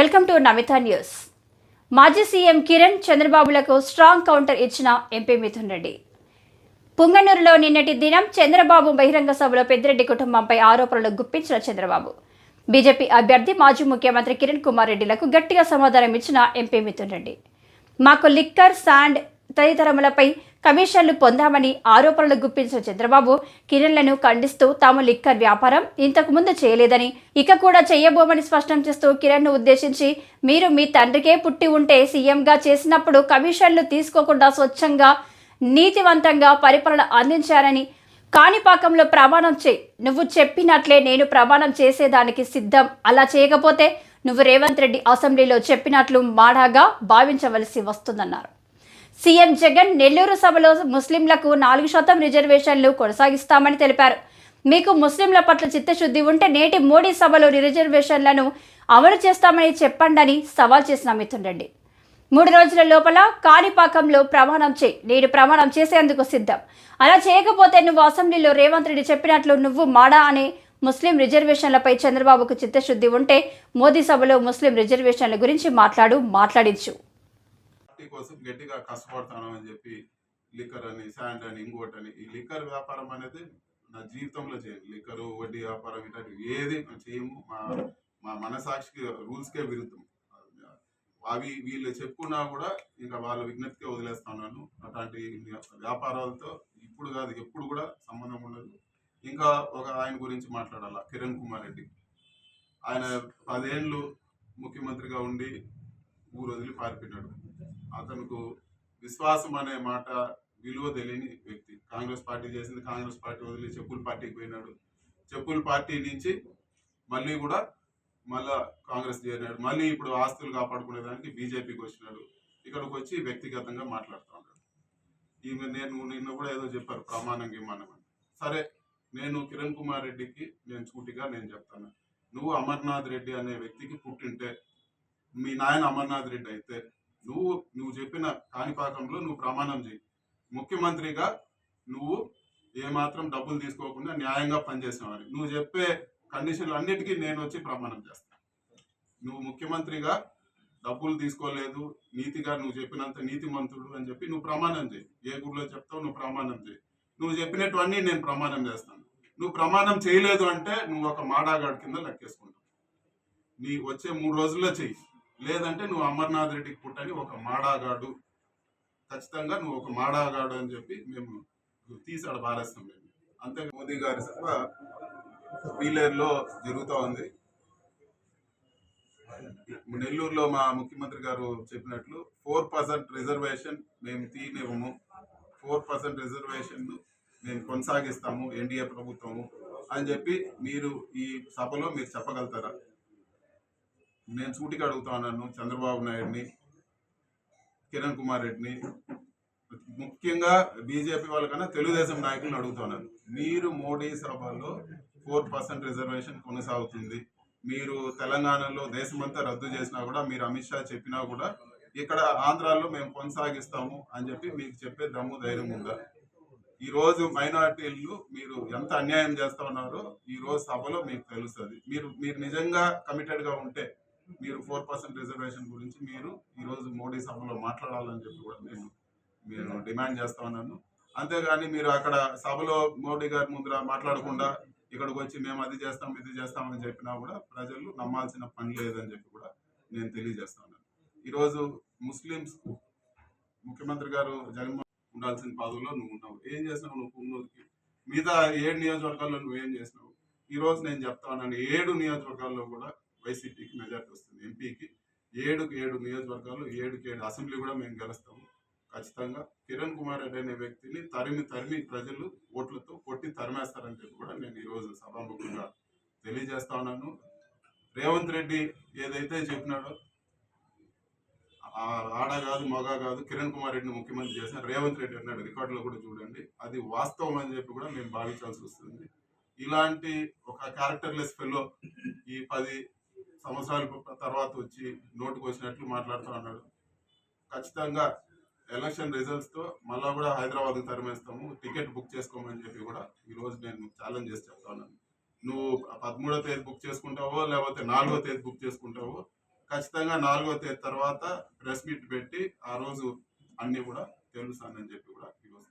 Welcome to Namitha news. మాజీ CM Kiran చంద్రబాబులకు strong counter ఇచ్చిన ఎంపీ మిథున్ రెడ్డి. పుంగనూరులో నిన్నటి దినం చంద్రబాబు బహిరంగ సభలో పెద్దిరెడ్డి కుటుంబంపై ఆరోపణలు గుప్పించిన చంద్రబాబు. బీజేపీ అభ్యర్థి మాజీ ముఖ్యమంత్రి కిరణ్ కుమార్ రెడ్డిలకు గట్టిగా సమాధానం ఇచ్చిన ఎంపీ మిథున్ రెడ్డి. మాకు లిక్కర్ శాండ్ తదితరములపై కమిషన్లు పొందామని ఆరోపణలు గుప్పించిన చంద్రబాబు కిరణ్లను ఖండిస్తూ తాము లిక్కర్ వ్యాపారం ఇంతకుముందు చేయలేదని ఇక కూడా చేయబోమని స్పష్టం చేస్తూ కిరణ్ను ఉద్దేశించి మీరు మీ తండ్రికే పుట్టి ఉంటే సీఎంగా చేసినప్పుడు కమిషన్లు తీసుకోకుండా స్వచ్ఛంగా నీతివంతంగా పరిపాలన అందించారని కాణిపాకంలో ప్రమాణం చేయి నువ్వు చెప్పినట్లే నేను ప్రమాణం చేసేదానికి సిద్ధం. అలా చేయకపోతే నువ్వు రేవంత్ రెడ్డి అసెంబ్లీలో చెప్పినట్లు మాడాగా భావించవలసి వస్తుందన్నారు. సీఎం జగన్ నెల్లూరు సభలో ముస్లింలకు నాలుగు శాతం రిజర్వేషన్లు కొనసాగిస్తామని తెలిపారు. మీకు ముస్లింల పట్ల చిత్తశుద్ధి ఉంటే నేటి మోడీ సభలో రిజర్వేషన్లను అమలు చేస్తామని చెప్పండని సవాల్ చేసిన మిథున్ రెడ్డి. మూడు రోజుల లోపల కాణిపాకంలో ప్రమాణం చేయి నేను ప్రమాణం చేసేందుకు సిద్ధం. అలా చేయకపోతే నువ్వు అసెంబ్లీలో రేవంత్ రెడ్డి చెప్పినట్లు నువ్వు మాడా అనే ముస్లిం రిజర్వేషన్లపై చంద్రబాబుకు చిత్తశుద్ధి ఉంటే మోదీ సభలో ముస్లిం రిజర్వేషన్ల గురించి మాట్లాడు మాట్లాడించు. పార్టీ కోసం గట్టిగా కష్టపడతాను అని చెప్పి లిక్కర్ అని శాండ్ అని ఇంకోటి అని. ఈ లిక్కర్ వ్యాపారం అనేది నా జీవితంలో చేయను లిక్కరు వడ్డీ వ్యాపారం ఇట్లాంటివి ఏది చేయము. మా మా మనసాక్షికి రూల్స్కే విరుద్ధం. అవి వీళ్ళు చెప్పుకున్నా కూడా ఇంకా వాళ్ళ విజ్ఞప్తికే వదిలేస్తున్నాను అట్లాంటి వ్యాపారాలతో ఇప్పుడు కాదు ఎప్పుడు కూడా సంబంధం ఉండదు. ఇంకా ఒక ఆయన గురించి మాట్లాడాల? కిరణ్ కుమార్ రెడ్డి. ఆయన పదేళ్ళు ముఖ్యమంత్రిగా ఉండి ఊరు వదిలి పారిపోయినాడు. అతనుకు విశ్వాసం అనే మాట విలువ తెలియని వ్యక్తి. కాంగ్రెస్ పార్టీ చేసింది కాంగ్రెస్ పార్టీ వదిలి చెప్పుల పార్టీకి పోయినాడు. చెప్పుల పార్టీ నుంచి మళ్ళీ కూడా మళ్ళా కాంగ్రెస్ చేరినాడు. మళ్ళీ ఇప్పుడు ఆస్తులు కాపాడుకునే దానికి బీజేపీకి వచ్చినాడు. ఇక్కడికి వచ్చి వ్యక్తిగతంగా మాట్లాడుతూ ఉన్నాడు. ఈమె నేను నిన్న కూడా ఏదో చెప్పారు ప్రమాణం గిమానం అని. సరే నేను కిరణ్ కుమార్ రెడ్డికి నేను సూటిగా నేను చెప్తాను. నువ్వు అమర్నాథ్ రెడ్డి అనే వ్యక్తికి పుట్టింటే మీ నాయన అమర్నాథ్ రెడ్డి అయితే నువ్వు నువ్వు చెప్పిన కాణిపాకంలో నువ్వు ప్రమాణం చేయి ముఖ్యమంత్రిగా నువ్వు ఏమాత్రం డబ్బులు తీసుకోకుండా న్యాయంగా పనిచేసినవని నువ్వు చెప్పే కండిషన్లు అన్నిటికీ నేను వచ్చి ప్రమాణం చేస్తాను నువ్వు ముఖ్యమంత్రిగా డబ్బులు తీసుకోలేదు నీతిగా నువ్వు చెప్పినంత నీతిమంతుడు అని చెప్పి నువ్వు ప్రమాణం చేయి ఏ గుడిలో చెప్తావు నువ్వు ప్రమాణం చేయి నువ్వు చెప్పినటువన్నీ నేను ప్రమాణం చేస్తాను. నువ్వు ప్రమాణం చేయలేదు అంటే నువ్వు ఒక మాడాగాడి కింద లెక్కేసుకుంటావు. నీ వచ్చే మూడు రోజుల్లో చెయ్యి. లేదంటే నువ్వు అమర్నాథ్ రెడ్డికి పుట్టని ఒక మాడాగాడు. ఖచ్చితంగా నువ్వు ఒక మాడాగాడు అని చెప్పి మేము తీసాడు బారేస్తాం మేము. అంతే మోదీ గారి సభ పీలేరులో జరుగుతూ ఉంది. నెల్లూరులో మా ముఖ్యమంత్రి గారు చెప్పినట్లు ఫోర్ పర్సెంట్ రిజర్వేషన్ మేము తీనివ్వము ఫోర్ పర్సెంట్ రిజర్వేషన్ మేము కొనసాగిస్తాము ఎన్డీఏ ప్రభుత్వము అని చెప్పి మీరు ఈ సభలో మీరు చెప్పగలుగుతారా? నేను సూటిగా అడుగుతున్నాను చంద్రబాబు నాయుడిని కిరణ్ కుమార్ రెడ్డిని. ముఖ్యంగా బీజేపీ వాళ్ళకన్నా తెలుగుదేశం నాయకులను అడుగుతున్నాను మీరు మోడీ సభలో ఫోర్ పర్సెంట్ రిజర్వేషన్ కొనసాగుతుంది. మీరు తెలంగాణలో దేశమంతా రద్దు చేసినా కూడా మీరు అమిత్ షా చెప్పినా కూడా ఇక్కడ ఆంధ్రాలో మేము కొనసాగిస్తాము అని చెప్పి మీకు చెప్పే దమ్ము ధైర్యం ఉందా? ఈరోజు మైనార్టీలు మీరు ఎంత అన్యాయం చేస్తా ఉన్నారో ఈ రోజు సభలో మీకు తెలుస్తుంది. మీరు మీరు నిజంగా కమిటెడ్గా ఉంటే మీరు ఫోర్ పర్సెంట్ రిజర్వేషన్ గురించి మీరు ఈరోజు మోడీ సభలో మాట్లాడాలని చెప్పి కూడా నేను నేను డిమాండ్ చేస్తా ఉన్నాను. అంతేగాని మీరు అక్కడ సభలో మోడీ గారి ముందర మాట్లాడకుండా ఇక్కడికి వచ్చి మేము అది చేస్తాం ఇది చేస్తామని చెప్పినా కూడా ప్రజలు నమ్మాల్సిన పని లేదని చెప్పి కూడా నేను తెలియజేస్తా ఉన్నాను. ఈరోజు ముస్లిమ్స్ ముఖ్యమంత్రి గారు జగన్మోహన్ ఉండాల్సిన పదవుల్లో నువ్వు ఉన్నావు. ఏం చేసినావు నువ్వు పున్నూరుకి మిగతా ఏడు నియోజకవర్గాల్లో నువ్వేం చేసినావు? ఈరోజు నేను చెప్తా ఉన్నాను ఏడు నియోజకవర్గాల్లో కూడా వైసీపీకి మెజార్టీ వస్తుంది. ఎంపీకి ఏడుకి ఏడు నియోజకవర్గాలు ఏడుకి ఏడు అసెంబ్లీ కూడా మేము గెలుస్తాము. ఖచ్చితంగా కిరణ్ కుమార్ రెడ్డి అనే వ్యక్తిని తరిమి తరిమి ప్రజలు ఓట్లతో కొట్టి తరిమేస్తారని చెప్పి కూడా నేను ఈరోజు సభాముఖంగా తెలియజేస్తా ఉన్నాను. రేవంత్ రెడ్డి ఏదైతే చెప్పినాడో ఆడ కాదు మగ కాదు కిరణ్ కుమార్ రెడ్డిని ముఖ్యమంత్రి చేసిన రేవంత్ రెడ్డి అన్నాడు. రికార్డులో కూడా చూడండి. అది వాస్తవం అని చెప్పి కూడా మేము భావించాల్సి వస్తుంది. ఇలాంటి ఒక క్యారెక్టర్లెస్ ఫెలో ఈ పది సంవత్సరాల తర్వాత వచ్చి నోటుకు వచ్చినట్లు మాట్లాడుతూ ఉన్నాడు. ఖచ్చితంగా ఎలక్షన్ రిజల్ట్స్తో మళ్ళా కూడా హైదరాబాద్కి తరిమేస్తాము టికెట్ బుక్ చేసుకోమని చెప్పి కూడా ఈరోజు నేను ఛాలెంజ్ చేసి చెప్తా ఉన్నాను. నువ్వు పదమూడో తేదీ బుక్ చేసుకుంటావో లేకపోతే నాలుగో తేదీ బుక్ చేసుకుంటావో ఖచ్చితంగా నాలుగో తేదీ తర్వాత ప్రెస్ మీట్ పెట్టి ఆ రోజు అన్నీ కూడా తెలుస్తానని చెప్పి కూడా ఈరోజు